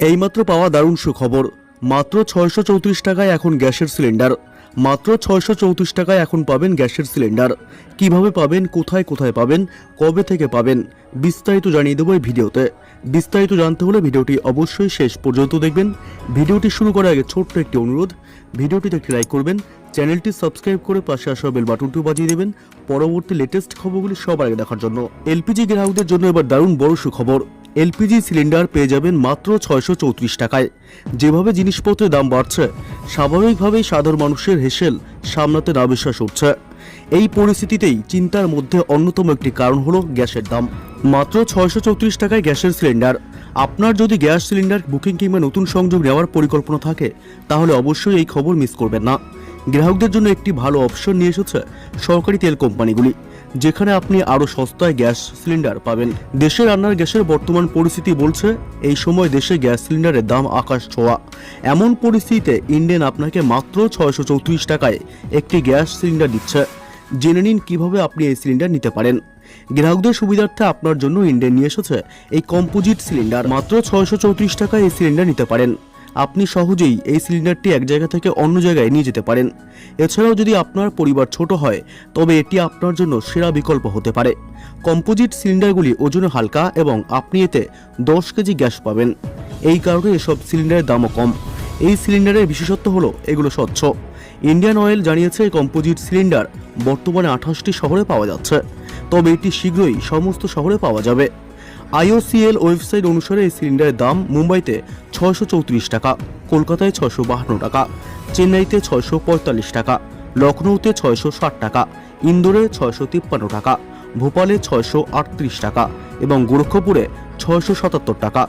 এইমাত্র পাওয়া দারুণ সুখবর। মাত্র ছয়শো চৌত্রিশ টাকায় এখন গ্যাসের সিলিন্ডার। মাত্র ছয়শো চৌত্রিশ টাকায় এখন পাবেন গ্যাসের সিলিন্ডার। কীভাবে পাবেন, কোথায় কোথায় পাবেন, কবে থেকে পাবেন, বিস্তারিত জানিয়ে দেবো এই ভিডিওতে। বিস্তারিত জানতে হলে ভিডিওটি অবশ্যই শেষ পর্যন্ত দেখবেন। ভিডিওটি শুরু করার আগে ছোট্ট একটি অনুরোধ, ভিডিওটিতে একটি লাইক করবেন, চ্যানেলটি সাবস্ক্রাইব করে পাশে আসা বেল বাটনটি বাজিয়ে দেবেন, পরবর্তী লেটেস্ট খবরগুলি সবার আগে দেখার জন্য। এলপিজি গ্রাহকদের জন্য এবার দারুণ বড় সুখবর। এলপিজি সিলিন্ডার পেয়ে যাবেন মাত্র ছয়শো চৌত্রিশ টাকায়। যেভাবে জিনিসপত্রের দাম বাড়ছে, স্বাভাবিকভাবেই সাধারণ মানুষের হেসেল সামলাতে না বিশ্বাস উঠছে। এই পরিস্থিতিতেই চিন্তার মধ্যে অন্যতম একটি কারণ হলো গ্যাসের দাম। মাত্র ছয়শো চৌত্রিশ টাকায় গ্যাসের সিলিন্ডার। আপনার যদি গ্যাস সিলিন্ডার, বুকিং কিংবা নতুন সংযোগ নেওয়ার পরিকল্পনা থাকে, তাহলে অবশ্যই এই খবর মিস করবেন না। গ্রাহকদের জন্য একটি ভালো অপশন নিয়ে এসেছে সরকারি তেল কোম্পানিগুলি। যেখানে আপনি আরও সস্তায় গ্যাস সিলিন্ডার পাবেন। দেশে রান্নার গ্যাসের বর্তমান পরিস্থিতি বলছে, এই সময় দেশে গ্যাস সিলিন্ডারের দাম আকাশ ছোঁয়া। এমন পরিস্থিতিতে ইন্ডিয়ান আপনাকে মাত্র ছয়শো চৌত্রিশ টাকায় একটি গ্যাস সিলিন্ডার দিচ্ছে। জেনে নিন কীভাবে আপনি এই সিলিন্ডার নিতে পারেন। গ্রাহকদের সুবিধার্থে আপনার জন্য ইন্ডিয়ান নিয়ে এসেছে এই কম্পোজিট সিলিন্ডার। মাত্র ছয়শো চৌত্রিশ টাকায় এই সিলিন্ডার নিতে পারেন। আপনি সহজেই এই সিলিন্ডারটি এক জায়গা থেকে অন্য জায়গায় নিয়ে যেতে পারেন। এছাড়াও যদি আপনার পরিবার ছোট হয়, তবে এটি আপনার জন্য সেরা বিকল্প হতে পারে। কম্পোজিট সিলিন্ডারগুলি ওজনে হালকা এবং আপনি এতে দশ কেজি গ্যাস পাবেন। এই কারণে এসব সিলিন্ডারের দামও কম। এই সিলিন্ডারের বিশেষত্ব হলো, এগুলো স্বচ্ছ। ইন্ডিয়ান অয়েল জানিয়েছে, কম্পোজিট সিলিন্ডার বর্তমানে আঠাশটি শহরে পাওয়া যাচ্ছে। তবে এটি শীঘ্রই সমস্ত শহরে পাওয়া যাবে। আইওসিএল ওয়েবসাইট অনুসারে এই সিলিন্ডারের দাম মুম্বাইতে ছয়শো চৌত্রিশ টাকা, কলকাতায় ছয়শো বাহান্ন টাকা, চেন্নাইতে ছয়শো পঁয়তাল্লিশ টাকা লখনৌতে ছয়শো ষাট টাকা, ইন্দোরে ছয়শো তিপ্পান্ন টাকা, ভোপালে ছয়শো আটত্রিশ টাকা এবং গোরক্ষপুরে ছয়শো সাতাত্তর টাকা।